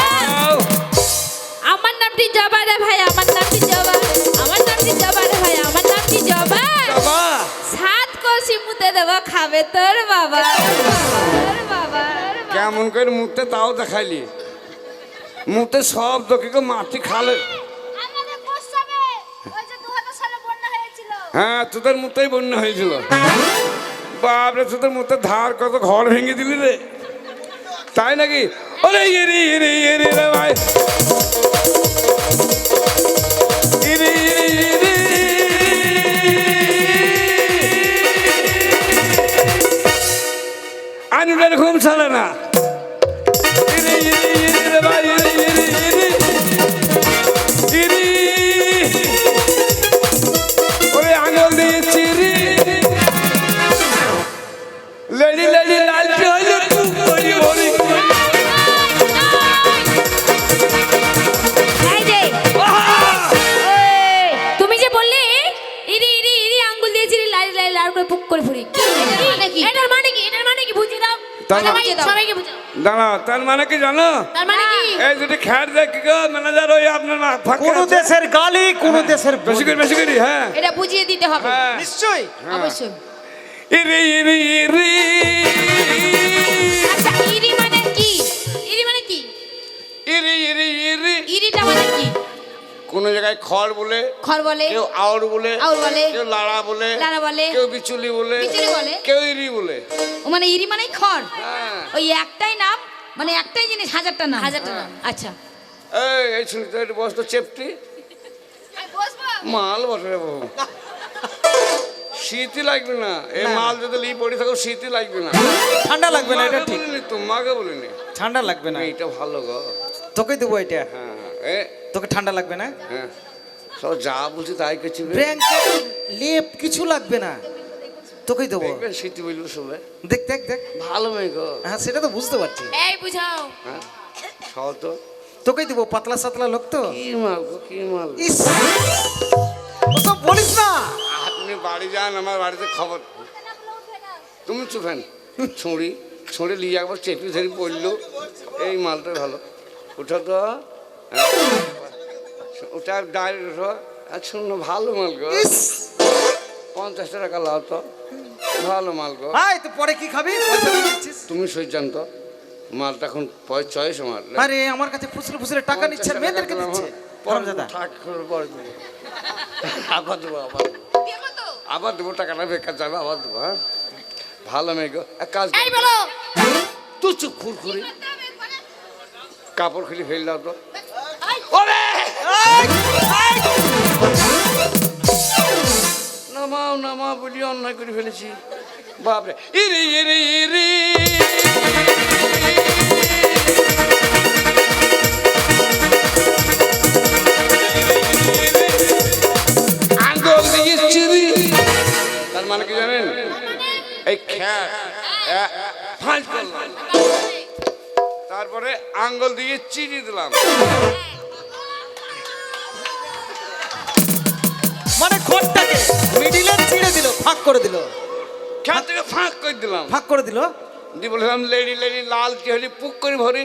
আহ, আমার নামটি জবা রে ভাই আমার নামটি জবা আমার নামটি জবা রে ভাই আমার নামটি জবা সাত কষি মুতে দেবো খাবে তোর বাবা কেমন করে মুখতে তাও দেখাইলি। মুখতে সব তোকে মাটি খালে। আমাদের প্রস্তাবে ওই যে 2000 সালে বন্যা হয়েছিল। হ্যাঁ তোদের মুতেই বন্যা হয়েছিল। বাপরে তোদের মতো ধার কত ঘর ভেঙে দিলি রে। তাই নাকি? ওরে ইরি ইরি ইরি রে ভাই। ইরি ইরি ইরি। আনুটার ঘুম ছাড়ে না। জানো? তার মানে কি? এই দেখি গো ম্যানেজার ওই আপনার কোন দেশের গালি কোন দেশের বেশি করে বেশি করে হ্যাঁ। এটা বুঝিয়ে দিতে হবে। হ্যাঁ। নিশ্চয়ই। অবশ্যই। ইরি ইরি ইরি। আচ্ছা ইরি মানে কি? ইরি মানে কি? ইরি ইরি ইরি। ইরিটা মানে কি? কোন জায়গায় খড় বলে খড় বলে। কেউ আউর বলে আউর বলে। কেউ লাড়া বলে লাড়া বলে। কেউ বিচুলি বলে বিচুলি বলে। কেউ ইরি বলে। ও মানে ইরি মানে খড়। হ্যাঁ। ওই একটাই নাম মানে একটাই জিনিস হাজারটা নাম। হাজারটা নাম। আচ্ছা। এই এই শুনি তো একটু বস তো চেপটি? আমি বসবো? মাল বসে রে বাবু। শীতই লাগবে না। এই মাল যদি লি পড়ে থাকো শীতই লাগবে না। ঠান্ডা লাগবে না এটা ঠিক। তোমাকে বলিনি। ঠান্ডা লাগবে না। এটা ভালো গো। তোকে দেবো এটা। হ্যাঁ। এ। তোকে ঠান্ডা লাগবে না? হ্যাঁ। সব যা বলছি তাই করছি রে। ব্র্যাঙ্কেট লেপ কিছু লাগবে না। তোকেই দেবো। দেখবেন বলব দেখ দেখ দেখ। ভালো মেয়ে গো। হ্যাঁ সেটা তো বুঝতে পারছি। এই বুঝাও। হ্যাঁ খাও তো। তোকেই দেবো পাতলা সাতলা লোক তো। কি মাল গো কি মাল? ইস ওসব বলিস না। আপনি বাড়ি যান আমার বাড়িতে খবর। তুমি চুপেন ছুঁড়ি ছুঁড়ে নিয়ে একবার চেপি ধরে পড়ল। এই মালটা ভালো। উঠো তো হ্যাঁ। ওটা ডাইরেক্ট উঠো আর শূন্য ভালো মাল গো। ইস। পঞ্চাশ টাকা লাও তো। ভালো মাল গো। হাই তো পরে কি খাবি? দিচ্ছিস। তুমি সজ্জান তো মালটা এখন চয়েস মাল আরে আমার কাছে ফুসলে ফুসলে টাকা নিচ্ছে মেয়েদেরকে দিচ্ছে। দাদা। আবার দেবো আবার আবার দেবো টাকাটা বেকার যাবে আবার দেবো হ্যাঁ? ভালো মেয়ে গো। এক কাজ এই বলো। তুই চুপ খুরখুরি। কাপড় খুলি ফেল দাও তো। বলি অন্যায় করে ফেলেছি। বাপরে। ইরি ইরি ইরি। তার মানে কি জানেন? তারপরে আঙ্গল দিয়ে চিরি দিলাম। মানে ঘরটাকে মিডিলে ছিঁড়ে দিল ফাঁক করে দিল। খ্যাট থেকে ফাঁক করে দিলাম? ফাঁক করে দিল? দিয়ে বললাম লেডি লেডি লাল চেহারি পুক করে ভরি।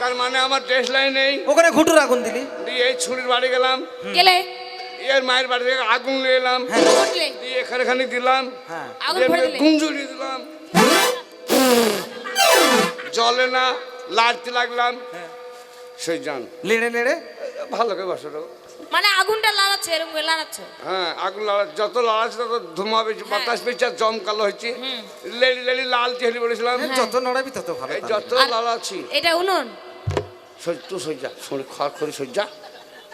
তার মানে আমার ড্রেস লাইন নেই। ওখানে ঘুটুর আগুন দিলি? দিয়ে এই ছুরির বাড়ি গেলাম। গেলে? এর মায়ের বাড়ি থেকে আগুন নিয়ে এলাম। উঠলে দিয়ে এখানে খানি দিলাম। হ্যাঁ। গুঞ্জুরি দিলাম। জলে না লাড়তে লাগলাম। সেই যান। লেড়ে লেড়ে ভালো করে বসো। মানে আগুনটা লাড়াচ্ছে এরকম করে লাড়াচ্ছে হ্যাঁ আগুন লড়া যত লড়াচ্ছে তত ধুমা বেশি বাতাস বেশি আর জমকালো হয়েছে লেডি লেডি লাল চেহারি বলেছিলাম। যত নড়াবি তত ভালো। যত লড়াচ্ছি এটা উনুন। সহ্য সজ্জা শরীর খড় খড়ি সজ্জা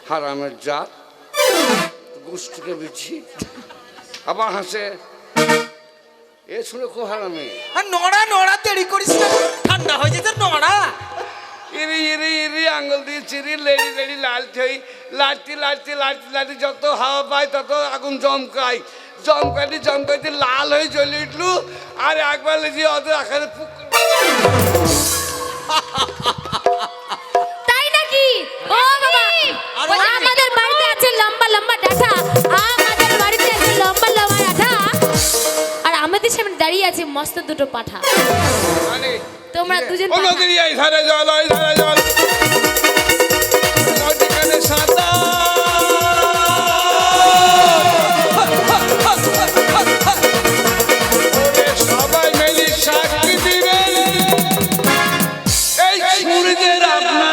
হারামের জাত। গোষ্ঠীকে বিছি আবার হাসে এ শুনে খুব হারামে। আর নড়া নড়া দেরি করিস না। ঠান্ডা হয়ে যেতে নড়া। ইরি ইরি ইরি আঙ্গুল দিয়ে চিরি লেডি লেডি লালতে হই লাড়তি লাড়তি লাড়তি লাড়তি যত হাওয়া পায় তত আগুন জমকায় জমকাইতে জমকাইতে লাল হয়ে জ্বলে উঠলু আর একবার লেগে ওদের আকারে তাই নাকি? ও বাবা আরও বলছি, অনেক। আমাদের বাড়িতে আছে লম্বা লম্বা ডাঁটা। আমাদের বাড়িতে আছে লম্বা লম্বা ডাঁটা। আর আমাদের সামনে দাঁড়িয়ে আছে মস্ত দুটো পাঠা। তোমরা দুজন জল ওই ধারে জল। ওরে সবাই মিলি সাক্ষী দিবেন এই সূর্যের আপনারা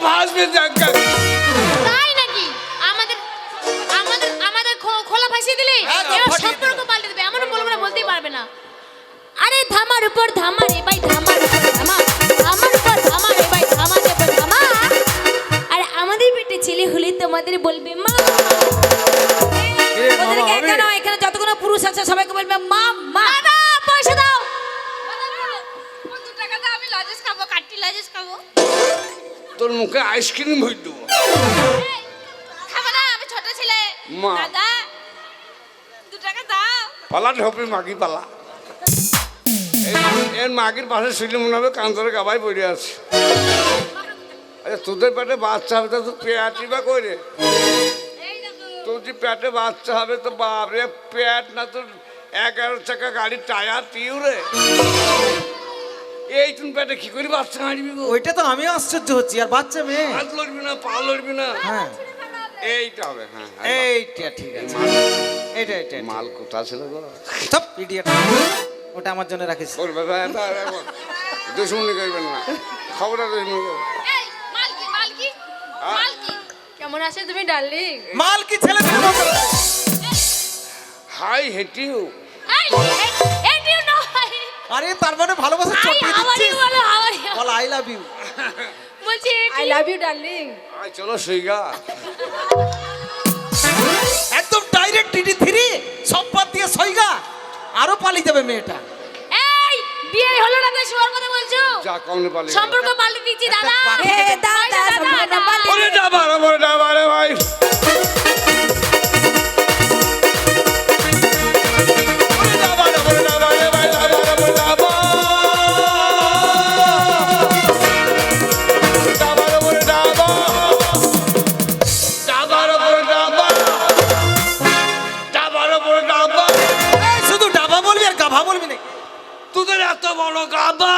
ভাসবে তাই নাকি? আমাদের আমাদের আমাদের খো- খোলা ভাসিয়ে দিলে হ্যাঁ, এবার সম্পর্ক পাল্টে দেবে। এমন বলব না বলতেই পারবে না। আরে ধামার উপর ধামা রে ভাই ধামার উপর ধামা ধামার উপর ধামা রে ভাই ধামার উপর ধামা আর আমাদের পেটে ছেলে হলে তোমাদের বলবে মা। এ ওদেরকে এখানে এখানে যতগুলো পুরুষ আছে সবাইকে বলবে মা মা। পয়সা দাও। টাকা দাও আমি লজেস খাব কাটটি লজেস খাব। তোর মুখে আইসক্রিম ভরে দেবো। খাব না আমি ছোট ছেলে। মা। দাদা দু টাকা দাও। পালা ঢপে মাগি পালা। এর মাগির পাশে শুলে মনে হবে কান্তরে গাবাই পড়ে আছে। আচ্ছা তোদের পেটে বাচ্চা হবে তো তুই পেয়াটি বা এই দেখো। তোর যে পেটে বাচ্চা হবে তো বাপরে পেট না তোর এগারো চাকা গাড়ির টায়ার তিউ রে এই তুমি পেটে কি করে বাচ্চা হাঁটবি গো? ওইটা তো আমিও আশ্চর্য হচ্ছি আর বাচ্চা মেয়ে? হাত লড়বি না পা লড়বি না। হ্যাঁ। এইটা হবে হ্যাঁ এইটা ঠিক আছে। এইটা এইটা মাল কোথা ছিল গো? সব ইডিয়েট ওটা আমার জন্য রাখিস। ওর বাবা দুশ্মনী করবেন না। দুশ্মনী মালকি মালকি মালকি কেমন আছেন তুমি ডার্লিং? মাল কি ছেলে ছেলে হাই এটিও নয় আরে তার মানে ভালোবাসা চটিয়ে দিচ্ছিস? বলো আই লাভ ইউ বলছি আই লাভ ইউ ডার্লিং আয় চলো সইগা একদম ডাইরেক্ট টিটি থ্রি সব বাদ দিয়ে সইগা আরও পালিয়ে যাবে মেয়েটা। এই বিয়ে হলো না তো শোয়ার কথা বলছো? যা কমনে পালি সম্পর্ক পাল্টে দিচ্ছি দাদা। এ, থেকে- দাদা সম্পর্ক পাল্টে ওরে ডাবা রে ভাই। বড় গাবা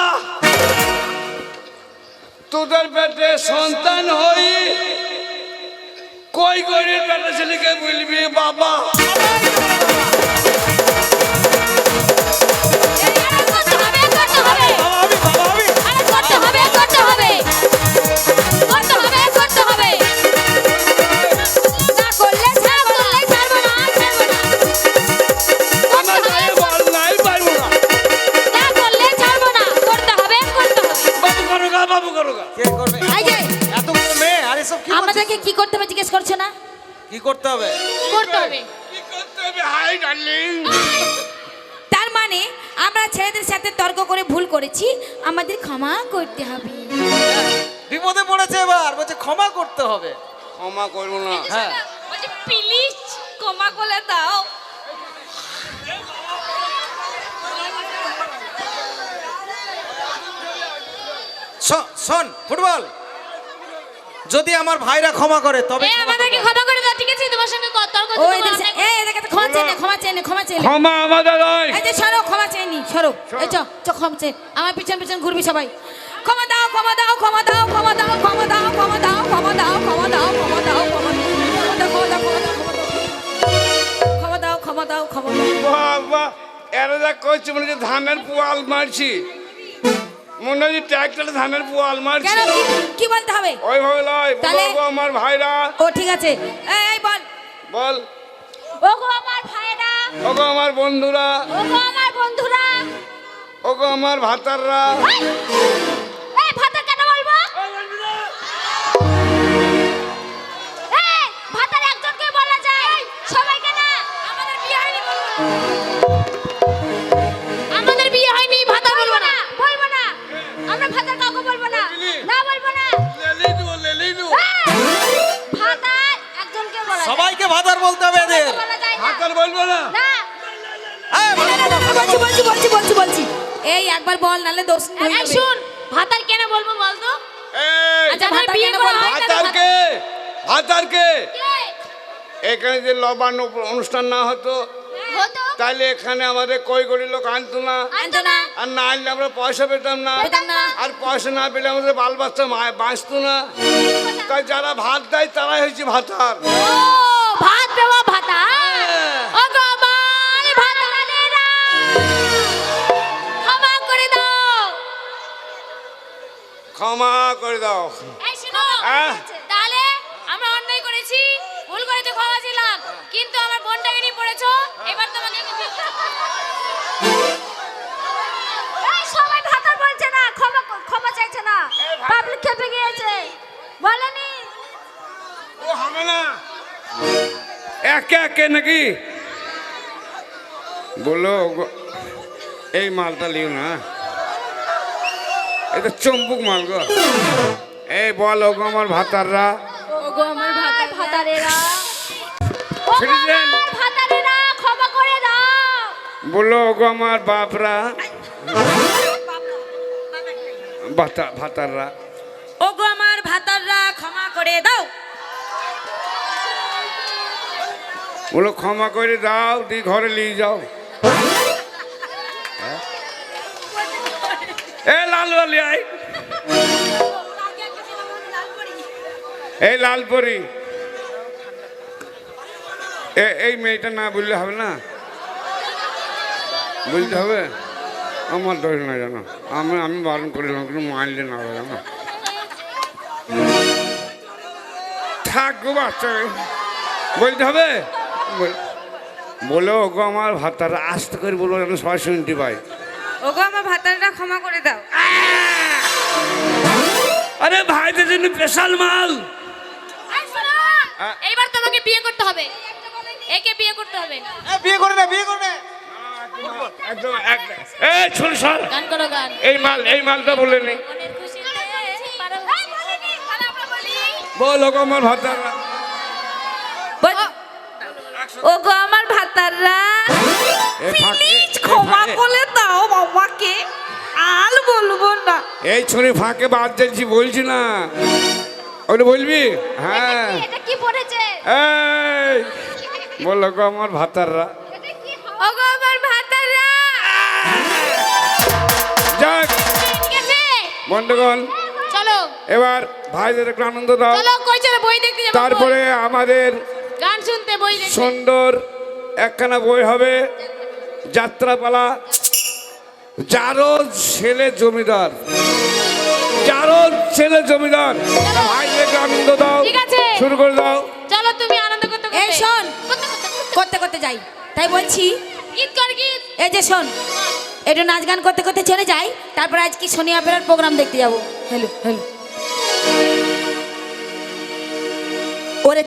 তোদের পেটে সন্তান হই কই গরিব পেটে ছেলেকে বলবি বাবা? ক্ষমা করতে হবে। বিপদে পড়েছে এবার বলছে ক্ষমা করতে হবে। ক্ষমা করব না। হ্যাঁ। বলছি প্লিজ ক্ষমা করে দাও। শোন ফুটবল। যদি আমার ভাইরা ক্ষমা করে তবে আমাদেরকে ক্ষমা সঙ্গে তর্ক এই তো ক্ষমা চেয়ে ক্ষমা চেয়ে নে, ক্ষমা। ক্ষমা আমাদের নয় এই যে সরো ক্ষমা চেয়ে সরো এই চ চ ক্ষমা চেয়ে আমার পিছন পিছন ঘুরবি সবাই ক্ষমা দাও ক্ষমা দাও ক্ষমা দাও ক্ষমা দাও ক্ষমা দাও ক্ষমা দাও ক্ষমা দাও ক্ষমা দাও ক্ষমা দাও ক্ষমা দাও ক্ষমা দাও ক্ষমা দাও ক্ষমা দাও ক্ষমা দাও বাবা এরা যা করছে মনে হচ্ছে ধানের পোয়াল মারছি মনে হচ্ছে ট্র্যাক্টরে ধানের পোয়াল মারছি কেন কি- বলতে হবে ওইভাবে লয় আমার ভাইরা ও ঠিক আছে এই বল বল। ওগো আমার ভাইরা ওগো আমার বন্ধুরা। ওগো আমার বন্ধুরা। ওগো আমার ভাতাররা। সবাইকে ভাতার বলতে হবে এদের। হাতার বলব না। বলছি বলছি বলছি বলছি বলছি। এই একবার বল নালে দোষ এই যাবে। শুন ভাতার কেন বলব? এখানে যে লবান অনুষ্ঠান না হতো তাহলে এখানে আমাদের কই করি লোক আনতো না। আর না আনলে আমরা পয়সা পেতাম না। আর পয়সা না পেলে আমাদের বাল বাচ্চা মা- বাঁচতো না। তাই যারা ভাত দেয় তারাই হয়েছে ভাতার। ভাত দেওয়া ভাতা হ্যাঁ। ক্ষমা করে দাও। ক্ষমা খেপে গিয়েছে। বলেনি? ও হবে না একে একে নাকি? বলো গো- এই মালটা লিও না। এটা চম্পুক মাল গো। এই বলো গো আমার ভাতাররা। ও গো আমার ভাতা ভাতারেরা। ও ভাতারেরা ক্ষমা করে দাও। বলো গো আমার বাপরা। ভাতা ভাতাররা। বলো, ক্ষমা করে দাও, দি ঘরে নিয়ে যাও? এ লাল বালি এই লালপরি। এ, এই মেয়েটা না বললে হবে না? বলতে হবে? আমার দোষ না জানো। আমি আমি বারণ করিলাম, কিন্তু মানলে না হবে জানো। থাকব বাচ্চা। বলতে হবে? বল- বলো ওগো আমার ভাতার আস্তে করে বলব যেন সবাই শুনতে পাই ওগো আমার ভাতাররা ক্ষমা করে দাও। আরে ভাইদের জন্য স্পেশাল মাল। এইবার তোমাকে বিয়ে করতে হবে। একে বিয়ে করতে হবে। বিয়ে করে নে বিয়ে করে নে। একদম একদম। এই শোন শোন। গান করো গান। এই মাল এই মালটা বলে নে আমরা বলি। বলো গো আমার ভাতাররা বল- ওগো আমার ভাতাররা। এ ফাঁক- এ- প্লিজ ক্ষমা ফাঁকে- করে দাও বাবাকে। আর বলব না। এই ছড়ি ফাঁকে বাদ যাচ্ছি বলছি না। ওটা বলবি? হ্যাঁ। এটা কি? পড়েছে? এই বলো গো আমার ভাতাররা। ওগো আমার ভাতাররা। যাক বন্ধুগণ চলো। এবার ভাইদের একটু আনন্দ দাও। চলো কই চলো বই দেখতে যাব তারপরে আমাদের। গান শুনতে বই সুন্দর একখানা বই হবে যাত্রাপালা। যারো ছেলে জমিদার যারো ছেলে জমিদার আনন্দ দাও শুরু করে দাও। চলো তুমি আনন্দ করতে করতে। এই শোন। করতে করতে যাই। তাই বলছি গীত কর গীত। এই যে শোন একটু নাচ গান করতে করতে চলে যাই তারপর আজকে শনি অপেরার প্রোগ্রাম দেখতে যাব। Hello hello.